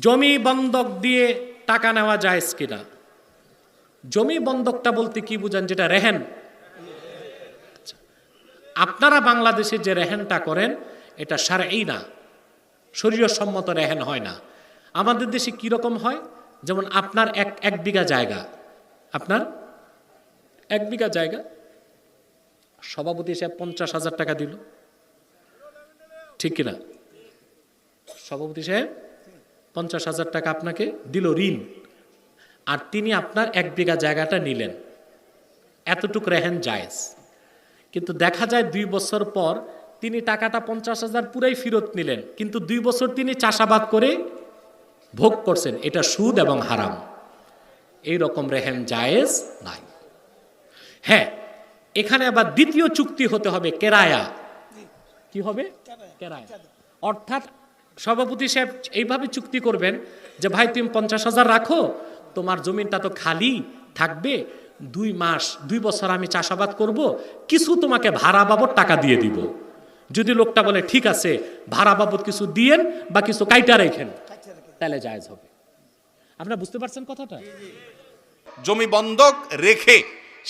জমি বন্ধক দিয়ে টাকা নেওয়া যায় কিনা? জমি বন্ধকটা বলতে কি বুঝান? যেটা রেহেন। আচ্ছা। আপনারা বাংলাদেশে যে রেহেনটা করেন, এটা সারেই না। শরীয় সম্মত রেহেন হয় না। আমাদের দেশে কীরকম হয়? যেমন আপনার এক এক বিঘা জায়গা। আপনার এক বিঘা জায়গা। সভাপতি সাহেব পঞ্চাশ হাজার টাকা দিল। ঠিক কিনা? সভাপতি সাহেব পঞ্চাশ হাজার টাকা আপনাকে দিল ঋণ। আর তিনি আপনার এক বিঘা জায়গাটা নিলেন। এতটুক রেহেন জায়েজ। কিন্তু দেখা যায় দুই বছর পর তিনি টাকাটা পঞ্চাশ হাজার পুরাই ফেরত নিলেন। কিন্তু দুই বছর তিনি চাষাবাদ করে ভোগ করছেন। এটা সুদ এবং হারাম। এই রকম রেহেন জায়েজ নাই। হ্যাঁ এখানে আবার দ্বিতীয় চুক্তি হতে হবে কেরায়া। কি হবে? কেরায়া। অর্থাৎ সভাপতি সাহেব এইভাবে চুক্তি করবেন যে, ভাই, তুমি পঞ্চাশ হাজার রাখো, তোমার জমিনটা তো খালি থাকবে, দুই মাস, দুই বছর আমি চাষাবাদ করব, কিছু তোমাকে ভাড়া বাবদ টাকা দিয়ে দিব। যদি লোকটা বলে, ঠিক আছে, ভাড়া বাবদ কিছু দিয়েন বা কিছু কাইটা রেখেন, তাহলে জায়েজ হবে। আপনারা বুঝতে পারছেন কথাটা? জমি বন্ধক রেখে,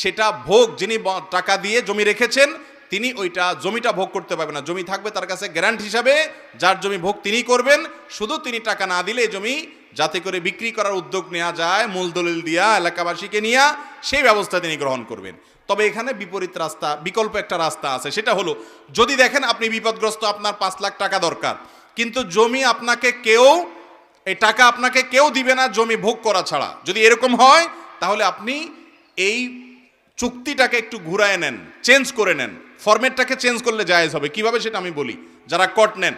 সেটা ভোগ যিনি টাকা দিয়ে জমি রেখেছেন তিনি ওইটা জমিটা ভোগ করতে পারবেন না। জমি থাকবে তার কাছে গ্যারান্ট হিসাবে, যার জমি ভোগ তিনি করবেন। শুধু তিনি টাকা না দিলে জমি যাতে করে বিক্রি করার উদ্যোগ নেওয়া যায়, মূল দলিল দিয়া, এলাকাবাসীকে নিয়ে, সেই ব্যবস্থা তিনি গ্রহণ করবেন। তবে এখানে বিপরীত রাস্তা, বিকল্প একটা রাস্তা আছে। সেটা হলো, যদি দেখেন আপনি বিপদগ্রস্ত, আপনার পাঁচ লাখ টাকা দরকার। কিন্তু জমি আপনাকে কেউ, এই টাকা আপনাকে কেউ দিবে না জমি ভোগ করা ছাড়া। যদি এরকম হয়, তাহলে আপনি এই চুক্তিটাকে একটু ঘুরায় নেন, চেঞ্জ করে নেন। ফরম্যাটটাকে চেঞ্জ করলে জায়েজ হবে। কীভাবে সেটা আমি বলি? যারা কট নেন।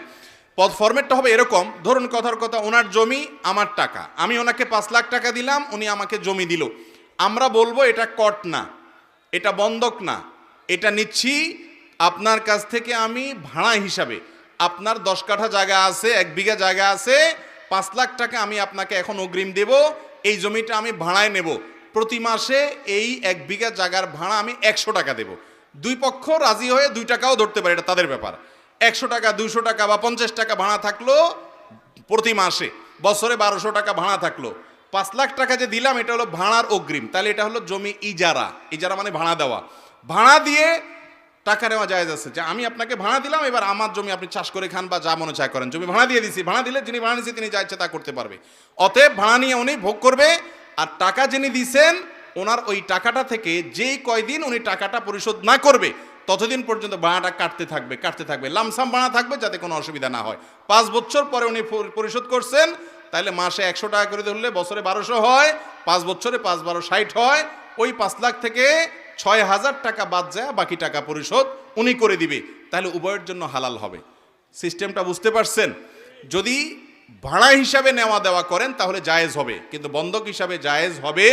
পদ ফরম্যাটটা হবে এরকম, ধরুন কথার কথা, ওনার জমি, আমার টাকা। আমি ওনাকে পাঁচ লাখ টাকা দিলাম, উনি আমাকে জমি দিল। আমরা বলব এটা কট না, এটা বন্ধক না। এটা নিচ্ছি আপনার কাছ থেকে আমি ভাড়া হিসাবে। আপনার দশ কাঠা জায়গা আছে, এক বিঘা জায়গা আছে, পাঁচ লাখ টাকা আমি আপনাকে এখন অগ্রিম দেব। এই জমিটা আমি ভাড়ায় নেব। প্রতি মাসে এই এক বিঘা জায়গার ভাড়া আমি একশো টাকা দেব। দুই পক্ষ রাজি হয়ে দুই টাকাও ধরতে পারে, এটা তাদের ব্যাপার। একশো টাকা দুশো টাকা বা পঞ্চাশ টাকা ভাড়া থাকল প্রতি মাসে, বছরে বারোশো টাকা ভাড়া থাকল। পাঁচ লাখ টাকা যে দিলাম, এটা হলো ভাড়ার অগ্রিম। তাহলে এটা হলো জমি ইজারা। ইজারা মানে ভাড়া দেওয়া। ভাড়া দিয়ে টাকা নেওয়া যায় আছে যে আমি আপনাকে ভাড়া দিলাম, এবার আমার জমি আপনি চাষ করে খান বা যা মনে চায় করেন। জমি ভাড়া দিয়ে দিছি, ভাড়া দিলে যিনি ভাড়া নিয়েছে তিনি যা ইচ্ছে তা করতে পারবে। অতএব ভাড়া নিয়ে উনি ভোগ করবে আর টাকা যিনি দিছেন, ওনার ওই টাকাটা থেকে যেই কয়দিন উনি টাকাটা পরিশোধ না করবে, ততদিন পর্যন্ত ভাড়াটা কাটতে থাকবে কাটতে থাকবে। লামসাম ভাড়া থাকবে যাতে কোনো অসুবিধা না হয়। পাঁচ বছর পরে উনি পরিশোধ করছেন তাহলে মাসে একশো টাকা করে ধরলে বছরে বারোশো হয়, পাঁচ বছরে পাঁচ বারো ষাট হয়, ওই পাঁচ লাখ থেকে ছয় হাজার টাকা বাদ যায়, বাকি টাকা পরিশোধ উনি করে দিবে। তাহলে উভয়ের জন্য হালাল হবে। সিস্টেমটা বুঝতে পারছেন? যদি ভাড়া হিসাবে নেওয়া দেওয়া করেন তাহলে জায়েজ হবে। কিন্তু বন্ধক হিসাবে জায়েজ হবে